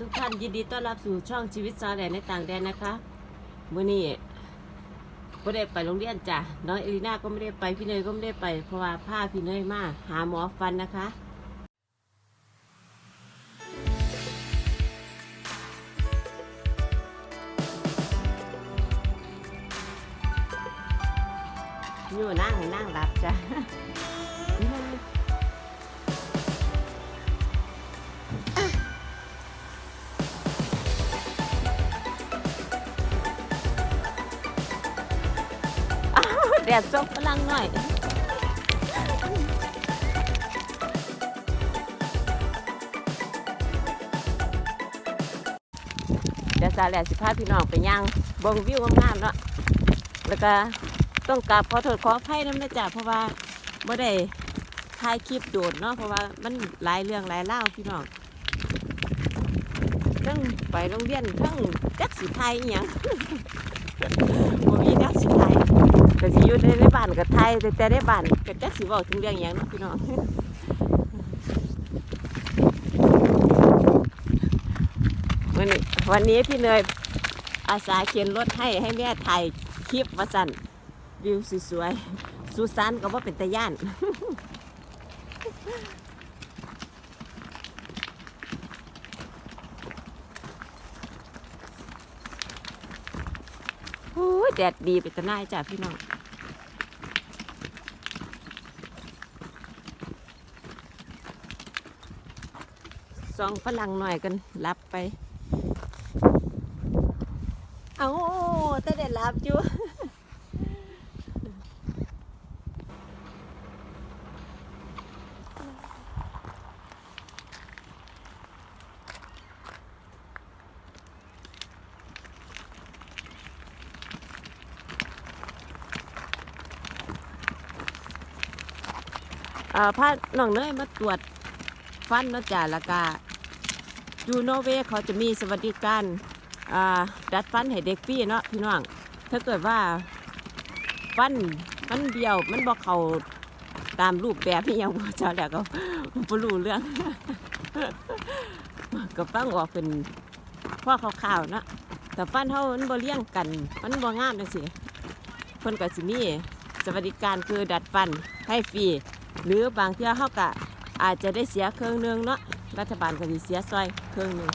ทุกท่านยินดีต้อนรับสู่ช่องชีวิตสาแดนในต่างแดนนะคะเมื้อนี้ไม่ได้ไปโรงเรียนจ้ะน้องเอลิน่าก็ไม่ได้ไปพี่เนยก็ไม่ได้ไปเพราะว่าพาพี่เนยมาหาหมอฟันนะคะอยู่นั่งนั่งหลับจ้ะ แดดซบพลังหน่อยเดี๋ยวสาแหลสิพาพี่น้องไปย่างบงวิวงามๆเนาะแล้วก็ต้องกราบขอโทษขออภัยน้ำนะจ๊ะเพราะว่าไม่ได้ถ่ายคลิปโดดเนาะเพราะว่ามันหลายเรื่องหลายเล่าพี่น้องทั้งไปโรงเรียนทั้งจักสิไทยอย่างบ่มีจักสิไทย ก็สิอยู่ในในบ้านกับไทยแต่แต่ในบ้านก็จักสิเว้าถึงเรื่องอย่างเนาะพี่น้องวันนี้วันนี้พี่เนยอาสาเขียนรถให้ให้แม่ถ่ายคลิปมาสั่นวิวสวยๆสุสานก็ว่าเป็นตะย่านโอ้แดดดีเป็นตะน่ายจ้ะพี่น้อง สองฝรั่งหน่อยกันรับไป เอาแต่เด็ดรับอยู่เอ่อพาน้องเนยมาตรวจ ฟันเนาะจ้ะแล้วก็อยู่นอร์เวย์เขาจะมีสวัสดิการอ่าดัดฟันให้เด็กฟรีเนาะพี่น้องถ้าเกิดว่าฟันมันเบี้ยวมันบอกเขาตามรูปแบบที่ยังบ่เจ้าแล้วก็บ่รู้เรื่อง ก็ฟังออกเป็นพ่อข่าวๆเนาะแต่ฟันเฮามันบ่เลี้ยงกัน มันบ่งามจังซี่เพิ่นก็สิมีสวัสดิการคือดัดฟันให้ฟรีหรือบางเที่ยเขาก็ อาจจะได้เสียเครื่องหนึงเนาะรัฐบาลก็สิเสียซอยเครื่องหนึง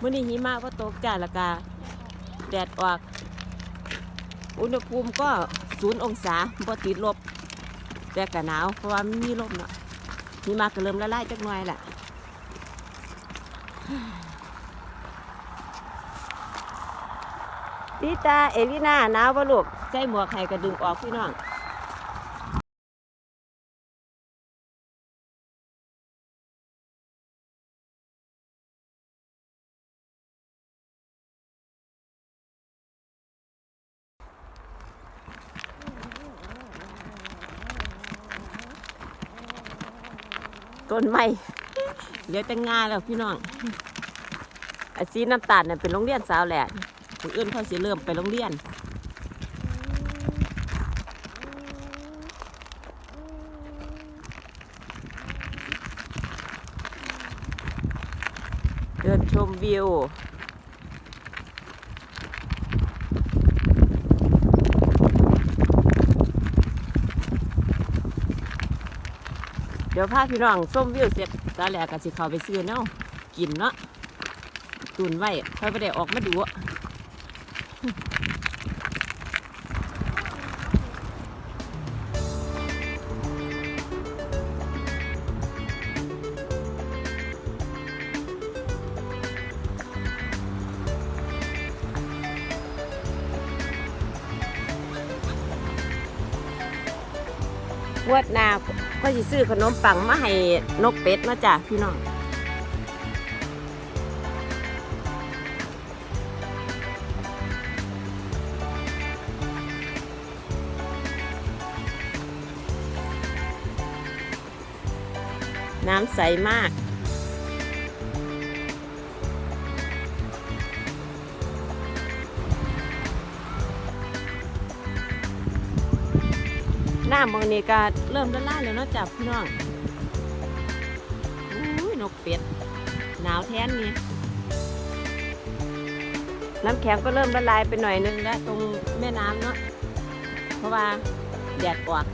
มื้อนี้หิมะว่ตกจ้าแล้วก็แดดออก อุณหภูมิก็ศูนย์องศาบ่ติดลบ แต่ก็หนาวเพราะว่ามีลมเนาะหิมะก็เริ่มละลายจักหน่อยแหละตีตาเอลิน่าหนาวปะลูกใส่หมวกให้กระดึงออกพี่น้อง ต้นไม้เดี๋ยวจะงาแล้วพี่น้องไอซีน้ำตาลเนี่ยเป็นโรงเรียนสาวแหละคนอื่นเขาสิเริ่มไปโรงเรียน เดินชมวิว เดี๋ยวพาพี่น้องส้มวิวเสร็จตาแหลกก็สิเข้าไปซื้อเนาะกินเนาะตุนไว้ค่อยไปได้ออกมาดู งวดหน้าก็จะซื้อขนมปังมาให้นกเป็ดนะจ้ะพี่น้องน้ำใสมาก น้ามือนี่ก็เริ่มละลายแล้วเนาะจับพี่น้องอุ้ยนกเป็ด หนาวแท้นนี่น้ำแข็งก็เริ่มละลายไปหน่อยนึงแล้วตรงแม่น้ำเนาะเพราะว่าแดดออก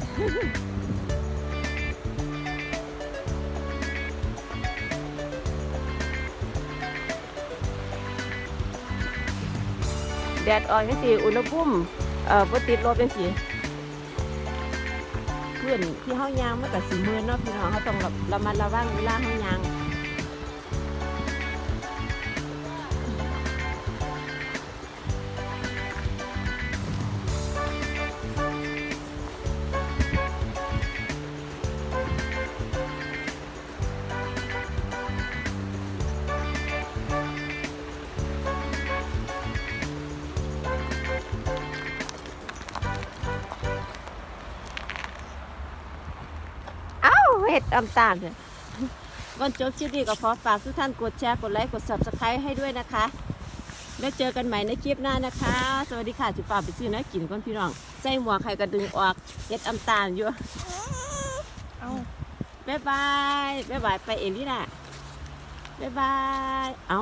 แดดออกจังสิอุณหภูมิเอ่อบ่ติดลบจังสิเพื่อนที่เฮายางมันก็สิมือเนาะพี่น้องเฮาต้องระระมัดระวังเวลาเฮายาง เอ้าเฮ็ดอำตาลเลยก่อนจบคลิปนี้ก็ขอฝากทุกท่านกดแชร์กดไลค์กด Subscribe ให้ด้วยนะคะ แล้วเจอกันใหม่ในคลิปหน้านะคะ สวัสดีค่ะจิป่าไปซื้อนะกินก่อนพี่น้องใส่หมวกไข่กระดึงออกเฮ็ดอำตาลอยู่เอาบ๊ายบายบ๊ายบายไปเอลี่น่ะบ๊ายบาย เอา